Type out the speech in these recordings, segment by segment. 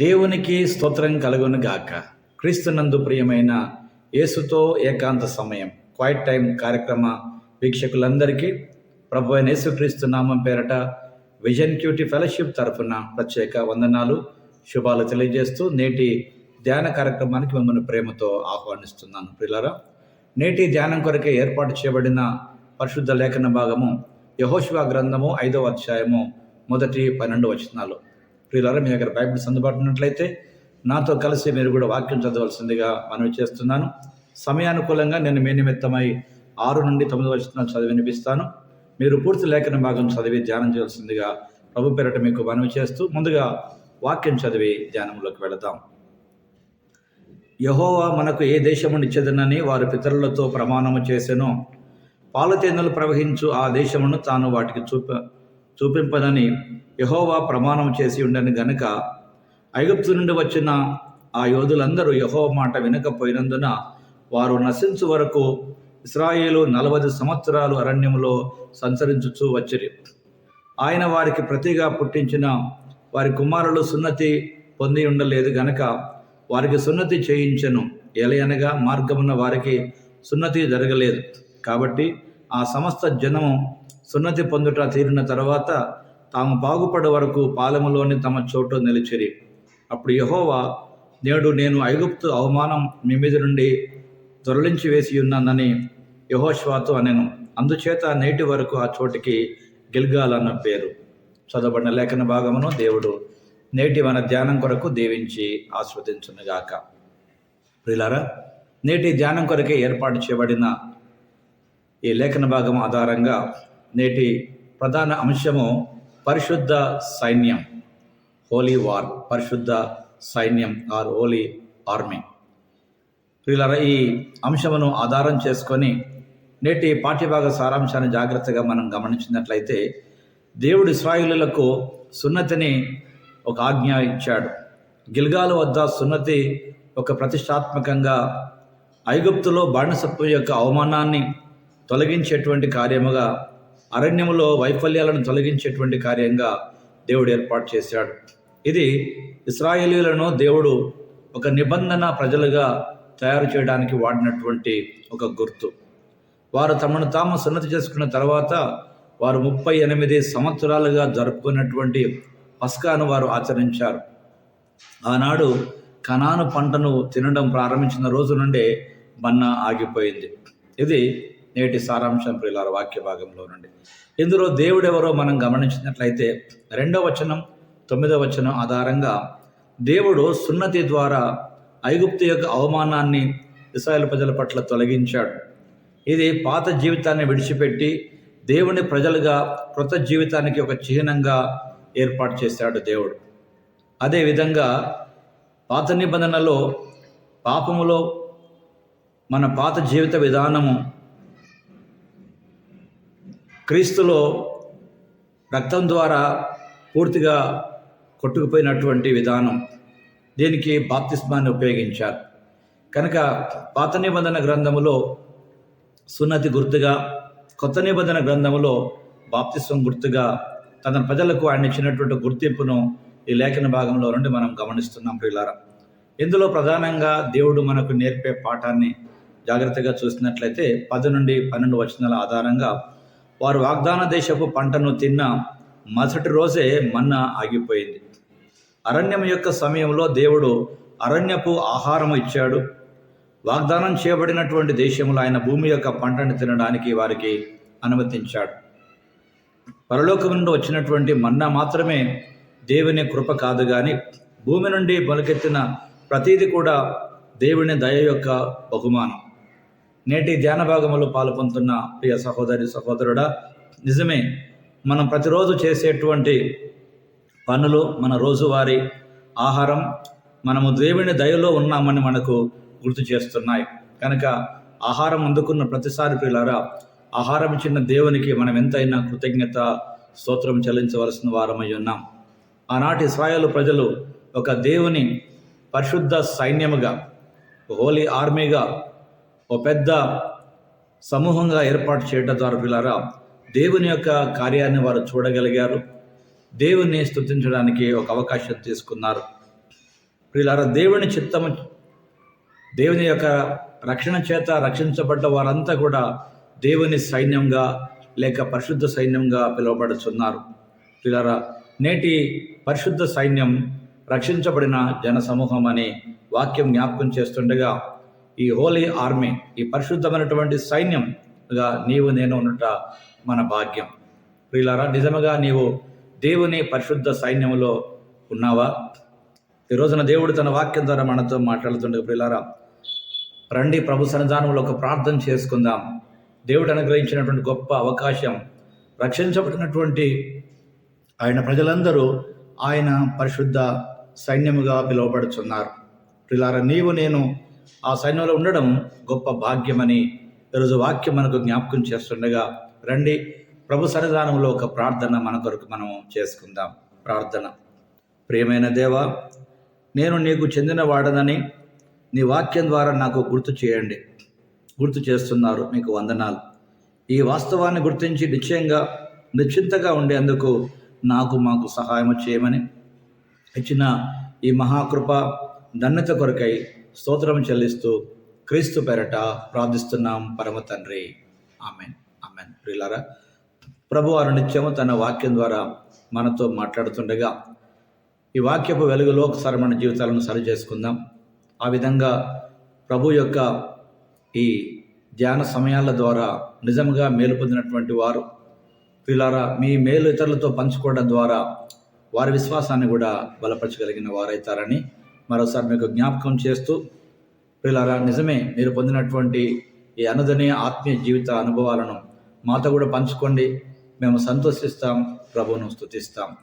దేవునికి స్తోత్రం కలుగును గాక. క్రీస్తునందు ప్రియమైన యేసుతో ఏకాంత సమయం క్వైట్ టైం కార్యక్రమ వీక్షకులందరికీ ప్రభు అయిన యేసుక్రీస్తు నామం పేరట విజన్ క్యూటీ ఫెలోషిప్ తరఫున ప్రత్యేక వందనాలు శుభాలు తెలియజేస్తూ నేటి ధ్యాన కార్యక్రమానికి మిమ్మల్ని ప్రేమతో ఆహ్వానిస్తున్నాను. ప్రియులారా నేటి ధ్యానం కొరకే ఏర్పాటు చేయబడిన పరిశుద్ధ లేఖన భాగము యహోశివ గ్రంథము ఐదవ అధ్యాయము మొదటి పన్నెండు వచనాలు. ప్రియులారా మీ దగ్గర బైబిల్స్ అందుబాటులో ఉన్నట్లయితే నాతో కలిసి మీరు కూడా వాక్యం చదవలసిందిగా మనవి చేస్తున్నాను. సమయానుకూలంగా నేను మీ నిమిత్తమై ఆరు నుండి తొమ్మిది వచనాలు చదివి వినిపిస్తాను. మీరు పూర్తి లేఖన భాగం చదివి ధ్యానం చేయాల్సిందిగా ప్రభు పేరట మీకు మనవి చేస్తూ ముందుగా వాక్యం చదివి ధ్యానంలోకి వెళదాం. యహోవా మనకు ఏ దేశమునిచ్చేదనని వారి పితరులతో ప్రమాణము చేసెనో. పాలతేనెలు ప్రవహించు ఆ దేశమును తాను వాటికి చూప చూపింపదని యహోవా ప్రమాణం చేసి ఉండని గనుక ఐగుప్తు నుండి వచ్చిన ఆ యోధులందరూ యహోవ మాట వినకపోయినందున వారు నశించు వరకు ఇస్రాయేలు నలభై సంవత్సరాలు అరణ్యంలో సంచరించుచూ వచ్చిరి. ఆయన వారికి ప్రతిగా పుట్టించిన వారి కుమారులు సున్నతి పొంది ఉండలేదు గనక వారికి సున్నతి చేయించను. ఎలయనగా మార్గమున్న వారికి సున్నతి జరగలేదు. కాబట్టి ఆ సమస్త జనము సున్నతి పొందుట తీరిన తర్వాత తాము బాగుపడే వరకు పాలెములోని తమ చోటు నిలిచిరి. అప్పుడు యహోవా నేడు నేను ఐగుప్తు అవమానం మీ మీద నుండి దొరలించి వేసి ఉన్నానని యహోష్వాతో అనెను. అందుచేత నేటి వరకు ఆ చోటికి గిల్గాల్ అన్న పేరు. చదవబడిన లేఖన భాగమును దేవుడు నేటి మన ధ్యానం కొరకు దీవించి ఆస్వాదించునుగాక ప్రిలారా నేటి ధ్యానం కొరకే ఏర్పాటు చేయబడిన ఈ లేఖన భాగం ఆధారంగా నేటి ప్రధాన అంశము పరిశుద్ధ సైన్యం. హోలీ వార్ పరిశుద్ధ సైన్యం ఆర్ హోలీ ఆర్మీ. ప్రియులారా ఈ అంశమును ఆధారం చేసుకొని నేటి పాఠ్యభాగ సారాంశాన్ని జాగ్రత్తగా మనం గమనించినట్లయితే దేవుడు ఇస్రాయిలులకు సున్నతిని ఒక ఆజ్ఞ ఇచ్చాడు. గిల్గాల వద్ద సున్నతి ఒక ప్రతిష్టాత్మకంగా ఐగుప్తులో బాణసత్వం యొక్క అవమానాన్ని తొలగించేటువంటి కార్యముగా అరణ్యములో వైఫల్యాలను తొలగించేటువంటి కార్యంగా దేవుడు ఏర్పాటు చేశాడు. ఇది ఇస్రాయేలీలను దేవుడు ఒక నిబంధన ప్రజలుగా తయారు చేయడానికి వాడినటువంటి ఒక గుర్తు. వారు తమను తాము సున్నతి చేసుకున్న తర్వాత వారు ముప్పై ఎనిమిది సంవత్సరాలుగా జరుపుకున్నటువంటి పస్కాను వారు ఆచరించారు. ఆనాడు కనాను పంటను తినడం ప్రారంభించిన రోజు నుండే మన్నా ఆగిపోయింది. ఇది నేటి సారాంశం ప్రియులార వాక్య భాగంలో నుండి. ఇందులో దేవుడెవరో మనం గమనించినట్లయితే రెండవ వచనం తొమ్మిదవ వచనం ఆధారంగా దేవుడు సున్నతి ద్వారా ఐగుప్తు యొక్క అవమానాన్ని ఇస్రాయల్ ప్రజల పట్ల తొలగించాడు. ఇది పాత జీవితాన్ని విడిచిపెట్టి దేవుని ప్రజలుగా కృత జీవితానికి ఒక చిహ్నంగా ఏర్పాటు చేశాడు దేవుడు. అదేవిధంగా పాత నిబంధనలో పాపములో మన పాత జీవిత విధానము క్రీస్తులో రక్తం ద్వారా పూర్తిగా కొట్టుకుపోయినటువంటి విధానం దీనికి బాప్తిస్మాన్ని ఉపయోగించారు. కనుక పాత నిబంధన గ్రంథములో సున్నతి గుర్తుగా కొత్త నిబంధన గ్రంథములో బాప్తిస్వం గుర్తుగా తన ప్రజలకు ఆయన ఇచ్చినటువంటి గుర్తింపును ఈ లేఖన భాగంలో నుండి మనం గమనిస్తున్నాం ప్రియులారా. ఇందులో ప్రధానంగా దేవుడు మనకు నేర్పే పాఠాన్ని జాగ్రత్తగా చూసినట్లయితే పది నుండి పన్నెండు వచనాల ఆధారంగా వారు వాగ్దాన దేశపు పంటను తిన్న మరుసటి రోజే మన్నా ఆగిపోయింది. అరణ్యం యొక్క సమయంలో దేవుడు అరణ్యపు ఆహారం ఇచ్చాడు. వాగ్దానం చేయబడినటువంటి దేశంలో ఆయన భూమి యొక్క పంటను తినడానికి వారికి అనుమతించాడు. పరలోకం నుండి వచ్చినటువంటి మన్నా మాత్రమే దేవుని కృప కాదు కానీ భూమి నుండి మొలకెత్తిన ప్రతీది కూడా దేవుని దయ యొక్క బహుమానం. నేటి ధ్యాన భాగములో పాల్పొందుతున్న ప్రియ సహోదరి సహోదరుడా నిజమే మనం ప్రతిరోజు చేసేటువంటి పనులు మన రోజువారీ ఆహారం మనము దేవుని దయలో ఉన్నామని మనకు గుర్తు చేస్తున్నాయి. కనుక ఆహారం అందుకున్న ప్రతిసారి పిల్లరా ఆహారం ఇచ్చిన దేవునికి మనం ఎంతైనా కృతజ్ఞత స్తోత్రం చెల్లించవలసిన వారమై ఉన్నాం. ఆనాటి ఇస్రాయలు ప్రజలు ఒక దేవుని పరిశుద్ధ సైన్యముగా హోలీ ఆర్మీగా ఓ పెద్ద సమూహంగా ఏర్పాటు చేయడం ద్వారా పిల్లారా దేవుని యొక్క కార్యాన్ని వారు చూడగలిగారు. దేవుణ్ణి స్థుతించడానికి ఒక అవకాశం తీసుకున్నారు. వీళ్ళ దేవుని చిత్తము దేవుని యొక్క రక్షణ చేత రక్షించబడ్డ వారంతా కూడా దేవుని సైన్యంగా లేక పరిశుద్ధ సైన్యంగా పిలువబడుతున్నారు పిల్లరా నేటి పరిశుద్ధ సైన్యం రక్షించబడిన జన సమూహం అని వాక్యం జ్ఞాపకం చేస్తుండగా ఈ హోలీ ఆర్మీ ఈ పరిశుద్ధమైనటువంటి సైన్యంగా నీవు నేను ఉన్నట మన భాగ్యం. ప్రియులారా నిజముగా నీవు దేవుని పరిశుద్ధ సైన్యంలో ఉన్నావా? ఈ రోజున దేవుడు తన వాక్యం ద్వారా మనతో మాట్లాడుతుండే ప్రియులారా రండి ప్రభు సన్నిధానంలో ఒక ప్రార్థన చేసుకుందాం. దేవుడు అనుగ్రహించినటువంటి గొప్ప అవకాశం రక్షించబడినటువంటి ఆయన ప్రజలందరూ ఆయన పరిశుద్ధ సైన్యముగా పిలువబడుచున్నారు ప్రిలారా నీవు నేను ఆ సైన్యంలో ఉండడం గొప్ప భాగ్యమని ఈరోజు వాక్యం మనకు జ్ఞాపకం చేస్తుండగా రండి ప్రభు సన్నిధానంలో ఒక ప్రార్థన మన కొరకు మనం చేసుకుందాం. ప్రార్థన. ప్రియమైన దేవ నేను నీకు చెందిన వాడనని నీ వాక్యం ద్వారా నాకు గుర్తు చేయండి. గుర్తు చేస్తున్నారు మీకు వందనాలు. ఈ వాస్తవాన్ని గుర్తించి నిశ్చయంగా నిశ్చింతగా ఉండేందుకు నాకు మాకు సహాయం చేయమని ఇచ్చిన ఈ మహాకృప ధన్యత కొరకై స్తోత్రం చెల్లిస్తూ క్రీస్తు పెరట ప్రార్థిస్తున్నాం పరమ తండ్రి. ఆమెన్. ఆమెన్. ప్రియులారా ప్రభు వారు నిత్యము తన వాక్యం ద్వారా మనతో మాట్లాడుతుండగా ఈ వాక్యపు వెలుగులో ఒకసారి మన జీవితాలను సరి చేసుకుందాం. ఆ విధంగా ప్రభు యొక్క ఈ ధ్యాన సమయాల ద్వారా నిజంగా మేలు పొందినటువంటి వారు పిల్లారా మీ మేలు ఇతరులతో పంచుకోవడం ద్వారా వారి విశ్వాసాన్ని కూడా బలపరచగలిగిన వారైతారని మరోసారి మీకు జ్ఞాపకం చేస్తూ పిల్లరా నిజమే మీరు పొందినటువంటి ఈ అనుదనే ఆత్మీయ జీవిత అనుభవాలను మాతో కూడా పంచుకోండి. మేము సంతోషిస్తాం ప్రభువును స్థుతిస్తాం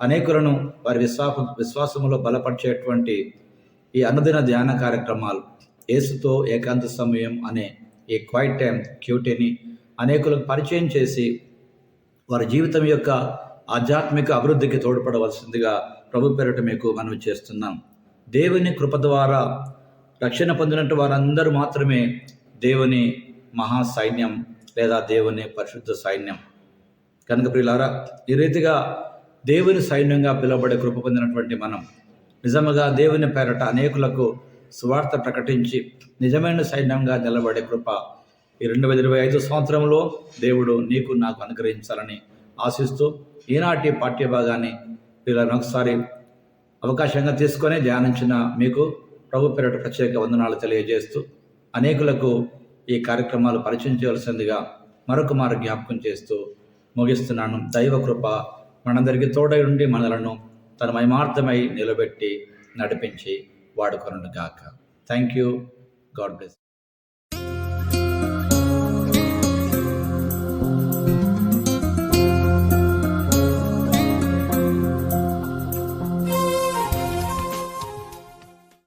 అనేకులను వారి విశ్వాస విశ్వాసములో బలపరిచేటువంటి ఈ అనుదిన ధ్యాన కార్యక్రమాలు ఏసుతో ఏకాంత సమయం అనే ఈ క్వైట్ టైం క్యూటీని అనేకులకు పరిచయం చేసి వారి జీవితం యొక్క ఆధ్యాత్మిక అభివృద్ధికి తోడ్పడవలసిందిగా ప్రభు పేరిట మీకు మనవి చేస్తున్నాం. దేవుని కృప ద్వారా రక్షణ పొందినట్టు వారందరూ మాత్రమే దేవుని మహా సైన్యం లేదా దేవుని పరిశుద్ధ సైన్యం. కనుక ప్రియులారా ఈ రీతిగా దేవుని సైన్యంగా పిలువబడే కృప పొందినటువంటి మనం నిజముగా దేవుని పేరట అనేకులకు సువార్త ప్రకటించి నిజమైన సైన్యంగా నిలబడే కృప ఈ రెండు వేల ఇరవై ఐదు సంవత్సరంలో దేవుడు నీకు నాకు అనుగ్రహించాలని ఆశిస్తూ ఈనాటి పాఠ్యభాగాన్ని పిల్లలను ఒకసారి అవకాశంగా తీసుకొని ధ్యానించిన మీకు ప్రభు పేరట ప్రత్యేక వందనాలు తెలియజేస్తూ అనేకులకు ఈ కార్యక్రమాలు పరిచయం చేయవలసిందిగా మరొక మారు జ్ఞాపకం చేస్తూ ముగిస్తున్నాను. దైవ కృప మనందరికీ తోడై ఉండి మనలను తన మహిమార్థమై నిలబెట్టి నడిపించి వాడుకొనుగాక. Thank you God bless